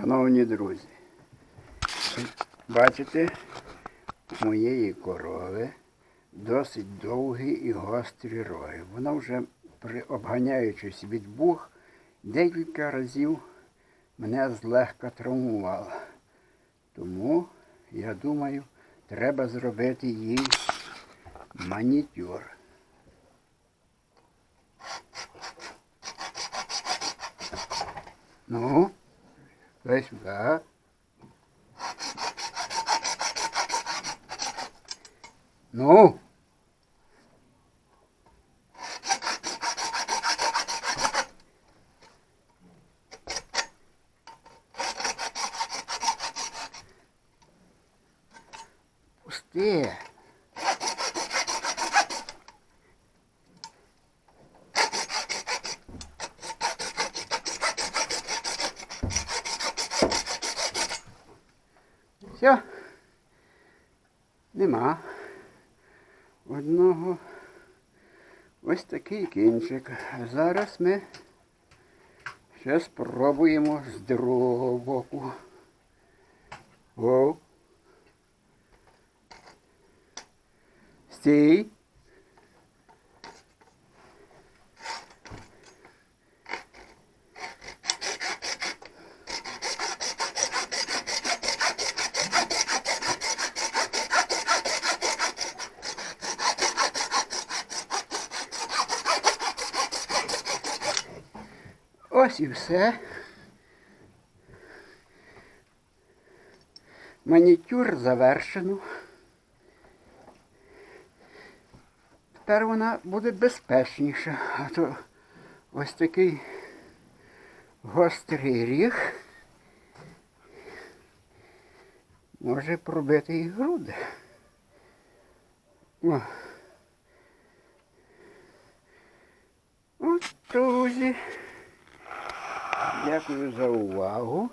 Шановні друзі, бачите, у моєї корови досить довгі і гострі роги. Вона вже обганяючись від бух, декілька разів мене злегка травмувала. Тому, я думаю, треба зробити їй манікюр. Ну, Дай сюда. Ну? Пустые. Все. Нема. Одного ось такий кінчик. А зараз ми ще спробуємо з другого боку. Воу. Стій. Ось і все. Манікюр завершено. Тепер вона буде безпечніша. А то ось такий гострий ріг може пробити і груди. О. От, друзі. Дякую за увагу.